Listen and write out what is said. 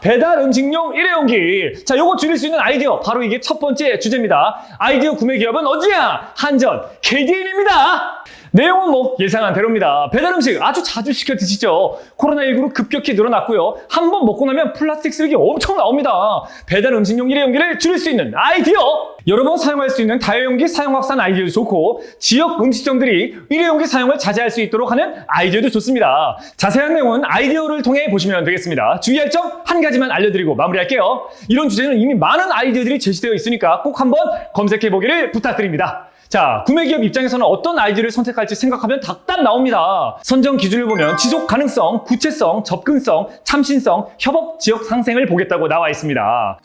배달 음식용 일회용기. 자, 요거 줄일 수 있는 아이디어. 바로 이게 첫 번째 주제입니다. 아이디어 구매 기업은 어디야? 한전, KDN입니다. 내용은 뭐 예상한 대로입니다. 배달 음식 아주 자주 시켜 드시죠. 코로나19로 급격히 늘어났고요. 한 번 먹고 나면 플라스틱 쓰레기 엄청 나옵니다. 배달 음식용 일회용기를 줄일 수 있는 아이디어. 여러 번 사용할 수 있는 다회용기 사용 확산 아이디어도 좋고 지역 음식점들이 일회용기 사용을 자제할 수 있도록 하는 아이디어도 좋습니다. 자세한 내용은 아이디어를 통해 보시면 되겠습니다. 주의할 점 한 가지만 알려드리고 마무리할게요. 이런 주제는 이미 많은 아이디어들이 제시되어 있으니까 꼭 한번 검색해 보기를 부탁드립니다. 자, 구매 기업 입장에서는 어떤 아이디어를 선택할지 생각하면 답답 나옵니다. 선정 기준을 보면 지속 가능성, 구체성, 접근성, 참신성, 협업 지역 상생을 보겠다고 나와 있습니다.